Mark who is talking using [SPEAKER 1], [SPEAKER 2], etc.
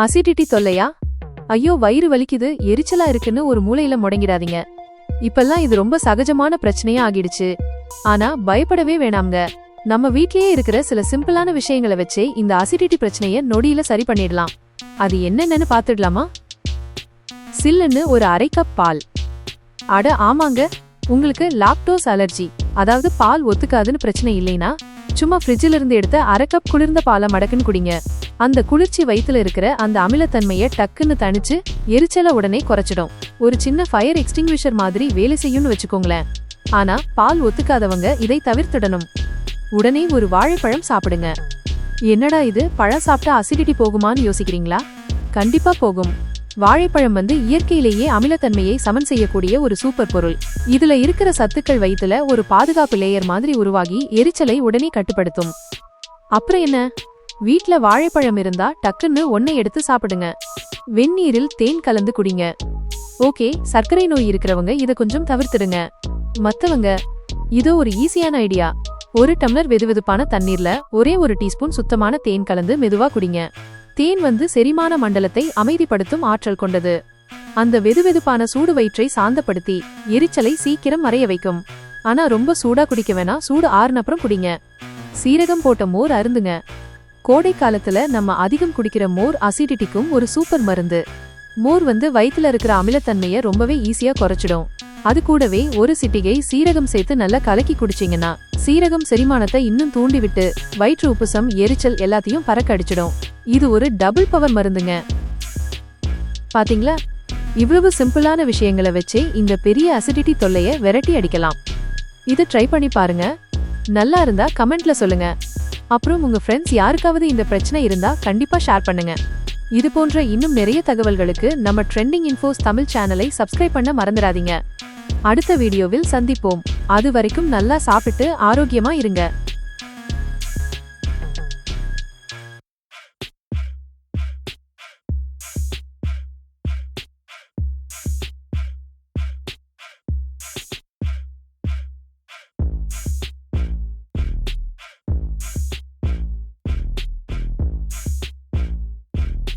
[SPEAKER 1] Acidity தொல்லையா? ஐயோ வயிறு வலிக்குது எரிச்சலா இருக்குன்னு ஒரு மூலையில முடங்கிடாதீங்க. இப்பெல்லாம் இது ரொம்ப சகஜமான பிரச்சனையா ஆகிடுச்சு. ஆனா பயப்படவே வேணாம்ங்க. நம்ம வீட்லயே இருக்கிற சில சிம்பிளான விஷயங்களை வச்சே இந்த அசிடிட்டி பிரச்சனைய நொடியில சரி பண்ணிடலாம். அது என்னென்னு பாத்துடலாமா? சில்லுன்னு ஒரு அரை கப் பால். அட ஆமாங்க. உங்களுக்கு லாக்டோஸ் அலர்ஜி அதாவது பால் ஒத்துக்காதுன்னு பிரச்சனை இல்லைனா? சும்மா ஃப்ரிட்ஜில் இருந்து எடுத்த அரை கப் குளிர்ந்த பாலை மடக்குன்னு குடிங்க. அந்த குளிர்ச்சி வயித்துல இருக்கிற அந்த அமிலத்தன்மையை டக்குன்னு தணிச்சு எரிச்சலை உடனே குறைச்சிடும். ஒரு சின்ன ஃபயர் எக்ஸ்டிங்விஷர் மாதிரி வேலை செய்யும்னு வச்சுக்கோங்களேன். ஆனா பால் ஒத்துக்காதவங்க இதை தவிர்த்துடணும். உடனே ஒரு வாழைப்பழம் சாப்பிடுங்க. என்னடா இது? பழம் சாப்பிட்டா அசிடிட்டி போகுமான்னு யோசிக்கிறீங்களா? கண்டிப்பா போகும். வாழைப்பழம் வந்து இயற்கையிலேயே அமிலத்தன்மையை சமன் செய்யக்கூடிய ஒரு சூப்பர் பொருள். இதுல இருக்கிற சத்துக்கள் வயிற்றுல ஒரு பாதுகாப்பு லேயர் மாதிரி உருவாகி எரிச்சலை உடனே கட்டுப்படுத்தும். அப்புறம் என்ன? வீட்ல வாழைப்பழம் இருந்தா டக்குன்னு ஒன்னை எடுத்து சாப்பிடுங்க. வெந்நீரில் தேன் கலந்து குடிங்க. ஓகே சர்க்கரை நோய் இருக்கிறவங்க இதை கொஞ்சம் தவிர்த்துடுங்க. மத்தவங்க இதோ ஒரு ஈஸியான ஐடியா ஒரு டம்ளர் வெதுவெதுப்பான தண்ணீர்ல ஒரே ஒரு டீஸ்பூன் சுத்தமான தேன் கலந்து மெதுவா குடிங்க. தேன் வந்து செரிமான மண்டலத்தை அமைதிப்படுத்தும் ஆற்றல் கொண்டது. அந்த வெதுவெதுப்பான சூடு வயிற்றை சாந்தப்படுத்தி எரிச்சலை சீக்கிரம் மறைய வைக்கும். ஆனா ரொம்ப சூடா குடிக்க வேணா சூடு ஆறுனப்புறம் குடிங்க. சீரகம் போட்ட மோர் அருந்துங்க. கோடை காலத்துல நம்ம அதிகம் குடிக்கிற மோர் அசிடிட்டிக்கும் ஒரு சூப்பர் மருந்து. மோர் வந்து வயிற்றுல இருக்கிற அமிலத்தன்மையை ரொம்பவே ஈஸியா குறைச்சிடும். அது கூடவே ஒரு சிட்டிகை சீரகம் சேர்த்து நல்லா கலக்கி குடிச்சிங்கன்னா சீரகம் செரிமானத்தை இன்னும் தூண்டிவிட்டு வயிற்று உப்புசம் எரிச்சல் எல்லாத்தையும் பறக்க அடிச்சிடும். இது ஒரு டபுள் பவர் மருந்துங்க. பாத்தீங்களா? இவ்வளவு சிம்பிளான விஷயங்களை வச்சு இந்த பெரிய அசிடிட்டி தொல்லைய விரட்டி அடிக்கலாம். இதை ட்ரை பண்ணி பாருங்க. நல்லா இருந்தா கமெண்ட்ல சொல்லுங்க. அப்புறம் உங்க ஃப்ரெண்ட்ஸ் யாருக்காவது இந்த பிரச்சனை இருந்தா கண்டிப்பா ஷேர் பண்ணுங்க. இது போன்ற இன்னும் நிறைய தகவல்களுக்கு நம்ம ட்ரெண்டிங் இன்ஃபோஸ் தமிழ் சேனலை சப்ஸ்கிரைப் பண்ண மறந்துடாதீங்க. அடுத்த வீடியோவில் சந்திப்போம். அது வரைக்கும் நல்லா சாப்பிட்டு ஆரோக்கியமா இருங்க.